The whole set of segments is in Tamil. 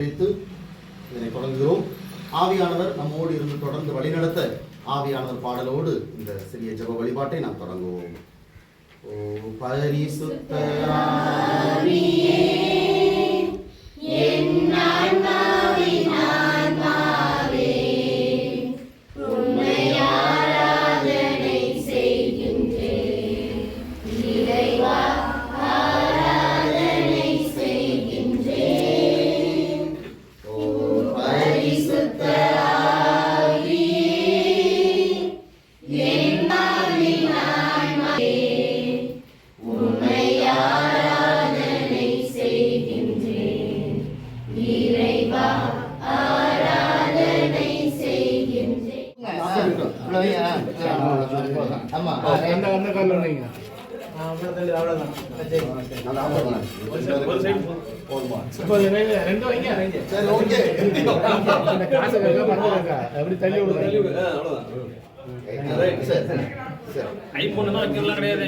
வைத்து இதனை தொடங்குகிறோம். ஆவியானவர் நம்மோடு இருந்து தொடர்ந்து வழிநடத்த ஆவியானவர் பாடலோடு இந்த சிறிய ஜப வழிபாட்டை நாம் தொடங்குவோம். ஓ பரிசுத்த ஆமா அந்த அந்த காலில் ஐபோன் தான் வைக்கலாம் கிடையாது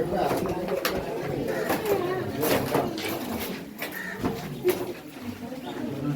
இருக்க